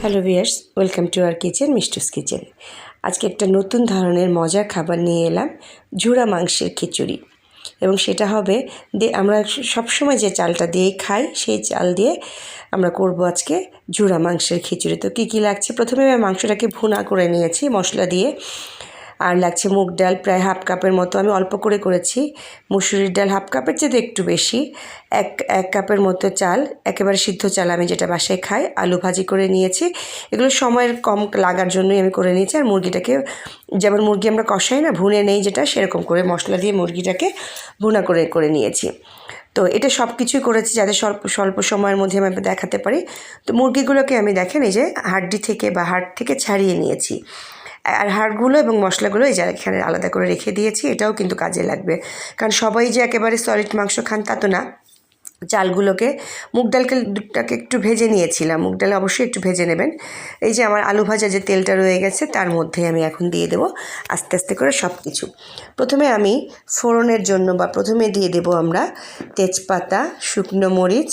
Hello viewers, welcome to our kitchen, Mishtu's kitchen. আজকে একটা নতুন ধরনের মজার খাবার নিয়ে এলাম, ঝুড়া মাংসের খিচুড়ি। এবং সেটা হবে দে, আমরা সবসময় যে চালটা দিয়ে খাই, সেই চাল দিয়ে আমরা করব আজকে ঝুড়া মাংসের খিচুড়ি। তো কী কী লাগছে? প্রথমে আমি মাংসটাকে ভুনা করে নিয়েছি, মশলা দিয়ে। আর লাগছে মুগ ডাল, প্রায় হাফ কাপের মতো। আমি অল্প করে করেছি। মুসুরির ডাল হাফ কাপের চেয়ে একটু বেশি। এক এক কাপের মতো চাল, একেবারে সিদ্ধ চাল আমি যেটা বাসায় খাই। আলু ভাজি করে নিয়েছি। এগুলো সময়ের কম লাগার জন্যই আমি করে নিয়েছি। আর মুরগিটাকে, যেমন মুরগি আমরা কষাই না, ভুনে নেই যেটা, সেরকম করে মশলা দিয়ে মুরগিটাকে ভুনা করে করে নিয়েছি। তো এটা সব কিছুই করেছি যাতে স্বল্প স্বল্প সময়ের মধ্যে আমি দেখাতে পারি। তো মুরগিগুলোকে আমি দেখেন, এই যে হাড্ডি থেকে বা হাড় থেকে ছাড়িয়ে নিয়েছি। আর হাড়গুলো এবং মশলাগুলো এই যা এখানে আলাদা করে রেখে দিয়েছি, এটাও কিন্তু কাজে লাগবে। কারণ সবাই যে একেবারে সলিড মাংস খান তা তো না। চালগুলোকে, মুগ ডালকে দুটাকে একটু ভেজে নিয়েছিলাম। মুগ ডাল অবশ্যই একটু ভেজে নেবেন। এই যে আমার আলু ভাজা যে তেলটা রয়ে গেছে, তার মধ্যে আমি এখন দিয়ে দেবো আস্তে আস্তে করে সব কিছু প্রথমে আমি ফোড়নের জন্য বা প্রথমে দিয়ে দেব আমরা তেজপাতা, শুকনো মরিচ,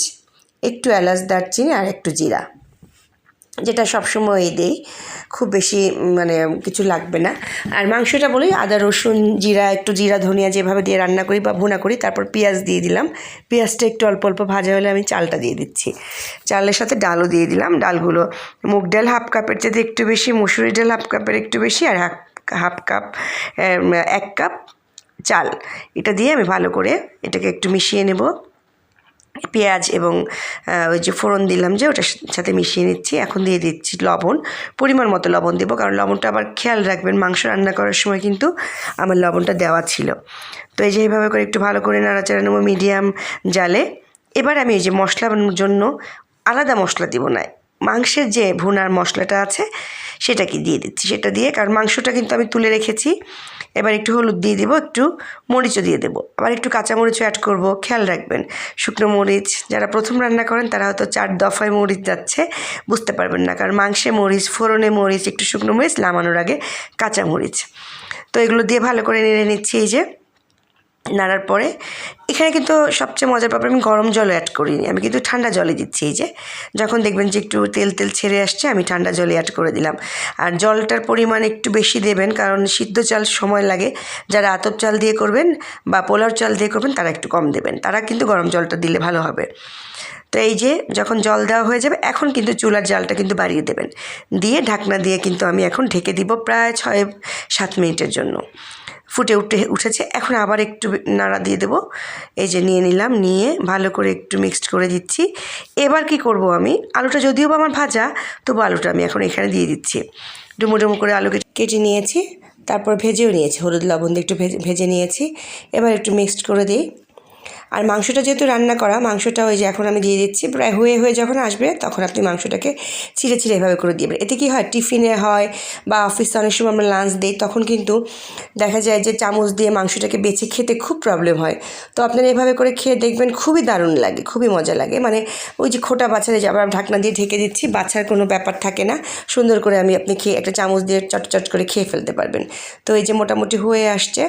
একটু এলাচ, দারচিনি আর একটু জিরা। যেটা সবসময় দিই, খুব বেশি মানে কিছু লাগবে না। আর মাংসটা বলি, আদা, রসুন, জিরা, একটু জিরা, ধনিয়া যেভাবে দিয়ে রান্না করি বা ভুনা করি, তারপর পেঁয়াজ দিয়ে দিলাম। পেঁয়াজটা একটু অল্প অল্প ভাজা হলে আমি চালটা দিয়ে দিচ্ছি। চালের সাথে ডালও দিয়ে দিলাম। ডালগুলো, মুগ ডাল হাফ কাপের চেয়ে একটু বেশি মুসুরি ডাল হাফ কাপের একটু বেশি, আর হাফ হাফ কাপ এক কাপ চাল। এটা দিয়ে আমি ভালো করে এটাকে একটু মিশিয়ে নেব। পেঁয়াজ এবং ওই যে ফোড়ন দিলাম যে ওটার সাথে মিশিয়ে নিচ্ছি। এখন দিয়ে দিচ্ছি লবণ। পরিমাণ মতো লবণ দেবো, কারণ লবণটা আবার খেয়াল রাখবেন, মাংস রান্না করার সময় কিন্তু আমার লবণটা দেওয়া ছিল। তো এই যে এইভাবে করে একটু ভালো করে নাড়াচাড়া নেব মিডিয়াম জালে। এবার আমি এই যে মশলার জন্য আলাদা মশলা দিব না। মাংসের যে ভুনার মশলাটা আছে সেটাকে দিয়ে দিচ্ছি। সেটা দিয়ে কারণ মাংসটা কিন্তু আমি তুলে রেখেছি। এবার একটু হলুদ দিয়ে দেবো, একটু মরিচও দিয়ে দেবো। আবার একটু কাঁচা মরিচও অ্যাড করব, খেয়াল রাখবেন। শুকনো মরিচ, যারা প্রথম রান্না করেন তারা হয়তো চার দফায় মরিচ যাচ্ছে, বুঝতে পারবেন না। কারণ মাংসে মরিচ, ফোড়নে মরিচ, একটু শুকনো মরিচ, নামানোর আগে কাঁচা মরিচ। তো এগুলো দিয়ে ভালো করে নেড়ে নিচ্ছি এই যে। নাড়ার পরে এখানে কিন্তু সবচেয়ে মজার ব্যাপার, আমি গরম জল অ্যাড করিনি। আমি কিন্তু ঠান্ডা জলে দিচ্ছি, এই যে। যখন দেখবেন যে একটু তেল তেল ছেড়ে আসছে, আমি ঠান্ডা জলে অ্যাড করে দিলাম। আর জলটার পরিমাণ একটু বেশি দেবেন, কারণ সিদ্ধ চাল সময় লাগে। যারা আতপ চাল দিয়ে করবেন বা পোলার চাল দিয়ে করবেন, তারা একটু কম দেবেন। তারা কিন্তু গরম জলটা দিলে ভালো হবে। তো এই যে, যখন জল দেওয়া হয়ে যাবে, এখন কিন্তু চুলার জালটা কিন্তু বাড়িয়ে দেবেন। দিয়ে ঢাকনা দিয়ে কিন্তু আমি এখন ঢেকে দিব প্রায় ছয়, সাত মিনিটের জন্য। ফুটে উঠে, উঠেছে। এখন আবার একটু নাড়া দিয়ে দেবো। এই যে নিয়ে নিলাম, নিয়ে ভালো করে একটু মিক্সড করে দিচ্ছি। এবার কি করব আমি? আলুটা যদিও আমার ভাজা, তবু আলুটা আমি এখন এখানে দিয়ে দিচ্ছি। ডুমো ডুমো করে আলু কেটে নিয়েছি, তারপর ভেজেও নিয়েছি, হলুদ লবণ দিয়ে একটু ভেজে ভেজে নিয়েছি। এবার একটু মিক্সড করে দিই। আর মাংসটা যেহেতু রান্না করা, মাংসটা ওই যে এখন আমি দিয়ে দিচ্ছি, প্রায় হয়ে হয়ে যখন আসবে তখন আপনি মাংসটাকে ছিঁড়ে ছিঁড়ে এভাবে করে দিবেন। এতে কি হয়, টিফিনে হয় বা অফিসে অনেক সময় আমরা লাঞ্চ দিই, তখন কিন্তু দেখা যায় যে চামচ দিয়ে মাংসটাকে বেছে খেতে খুব প্রবলেম হয়। তো আপনারা এভাবে করে খেয়ে দেখবেন, খুবই দারুণ লাগে, খুবই মজা লাগে। মানে ওই যে খোটা বাচ্চাদের যে আবার ঢাকনা দিয়ে ঢেকে দিচ্ছি, বাছার কোনো ব্যাপার থাকে না। সুন্দর করে আমি আপনি খেয়ে, একটা চামচ দিয়ে চট চট করে খেয়ে ফেলতে পারবেন। তো এই যে মোটামুটি হয়ে আসছে,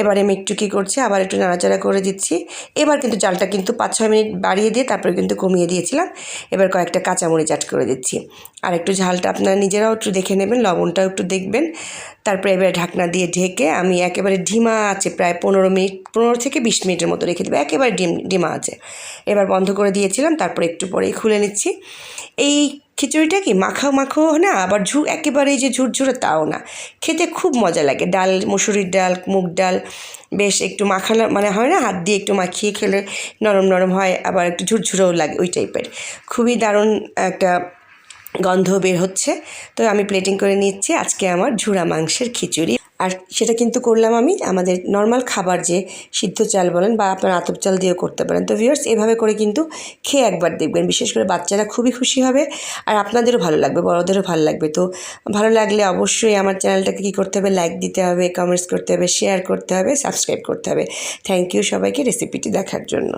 এবারে আমি একটু কী করছি, আবার একটু নাড়াচাড়া করে দিচ্ছি। এবার কিন্তু চালটা কিন্তু পাঁচ ছয় মিনিট বাড়িয়ে দিয়ে তারপরে কিন্তু কমিয়ে দিয়েছিলাম। এবার কয়েকটা কাঁচামরিচ অ্যাড করে দিচ্ছি। আর একটু ঝালটা আপনারা নিজেরাও একটু দেখে নেবেন, লবণটাও একটু দেখবেন। তারপরে এবার ঢাকনা দিয়ে ঢেকে আমি একেবারে ঢিমা আছে, প্রায় পনেরো মিনিট, পনেরো থেকে বিশ মিনিটের মতো রেখে দেবো। একেবারে ডিম, ডিমা আছে। এবার বন্ধ করে দিয়েছিলাম, তারপরে একটু পরেই খুলে নিচ্ছি। এই খিচুড়িটা কি মাখাও মাখাও না, আবার ঝু, একেবারেই যে ঝুরঝুরে তাও না। খেতে খুব মজা লাগে, ডাল, মুসুরির ডাল, মুগ ডাল, বেশ একটু মাখানো মানে হয় না, হাত দিয়ে একটু মাখিয়ে খেলে নরম নরম হয়, আবার একটু ঝুরঝুরেও লাগে ওই টাইপের খুবই দারুণ একটা গন্ধ বের হচ্ছে। তো আমি প্লেটিং করে নিচ্ছি আজকে আমার ঝুড়া মাংসের খিচুড়ি। আর সেটা কিন্তু করলাম আমি আমাদের নর্মাল খাবার যে সিদ্ধ চাল বলেন বা আপনার আতপ চাল দিয়েও করতে পারেন। তো ভিউয়ার্স এভাবে করে কিন্তু খেয়ে একবার দেখবেন। বিশেষ করে বাচ্চারা খুবই খুশি হবে আর আপনাদেরও ভালো লাগবে, বড়োদেরও ভালো লাগবে। তো ভালো লাগলে অবশ্যই আমার চ্যানেলটাকে কী করতে হবে? লাইক দিতে হবে কমেন্টস করতে হবে শেয়ার করতে হবে সাবস্ক্রাইব করতে হবে। থ্যাংক ইউ সবাইকে রেসিপিটি দেখার জন্য।